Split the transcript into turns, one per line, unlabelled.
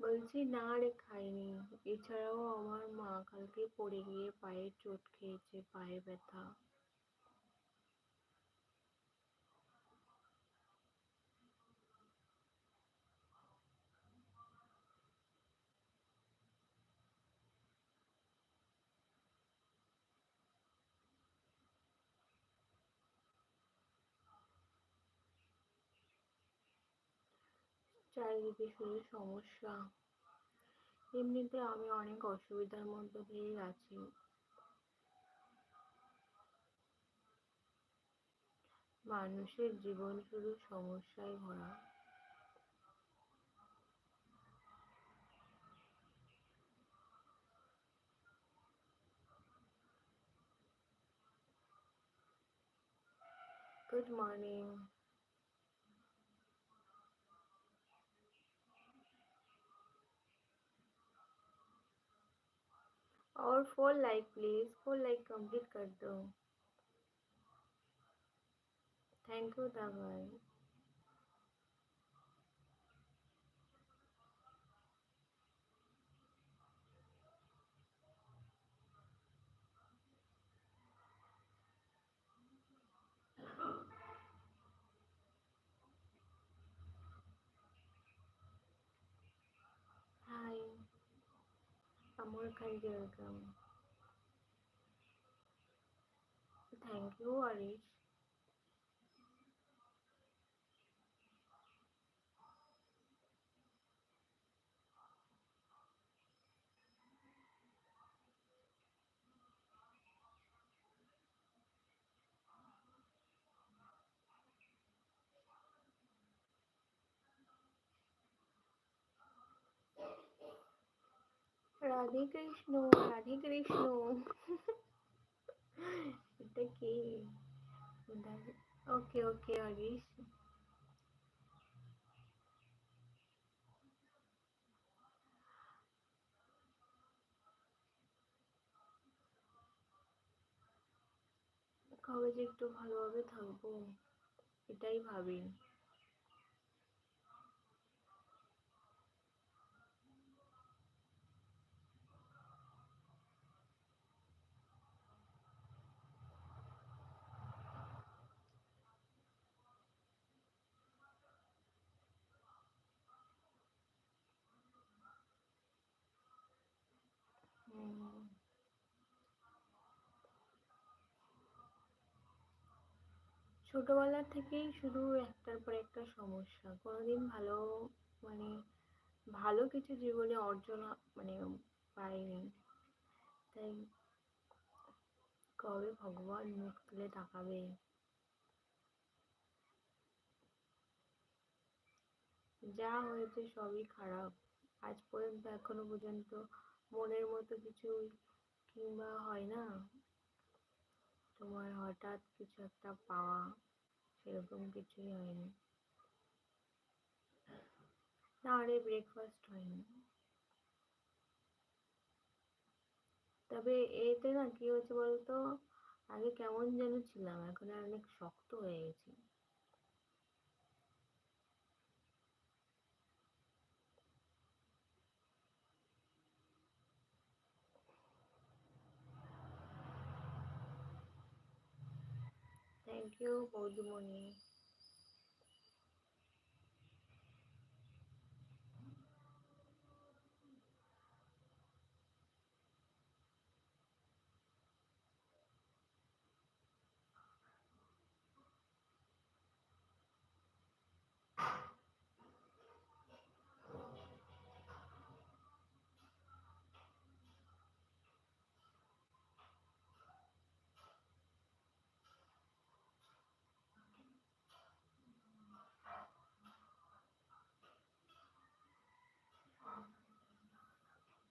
বলছি না রে খাইনি এছাড়াও আমার মা কালকে পড়ে গিয়ে পায়ে চোট খেয়েছে পায়ে ব্যথা চারিদিকে শুধু সমস্যা। এমনিতে আমি অনেক অসুবিধার মধ্যে দিয়েই আছি। মানুষের জীবন শুধু সমস্যায় ভরা। গুড মর্নিং और four like please four like complete कर दो। थैंक यू दा भाई Thank you, Ali. Radhe Krishna Radhe Krishna. এটা কি? ওকে ওকে হরিশ কবে যে একটু ভালোভাবে থাকব, এটাই ভাবি। ছোটবেলা থেকেই শুধু একটার পর একটা সমস্যা। কোনোদিন ভালো মানে ভালো কিছু জীবনে অর্জন মানে পাইনি। তাই কবে ভগবান মুখ তুলে তাকাবে? যা হয়েছে সবই খারাপ। আজ পর্যন্ত, এখনও পর্যন্ত মনের মতো কিছু কিংবা হয় না। তোমার হঠাৎ কিছু একটা পাওয়া, সেরকম কিছুই হয়নি। না, আরে ব্রেকফাস্ট হয়নি। তবে এতে না কি হয়েছে বলতো, আগে কেমন যেন ছিলাম, এখন অনেক শক্ত হয়ে গেছি। Thank you. Good morning.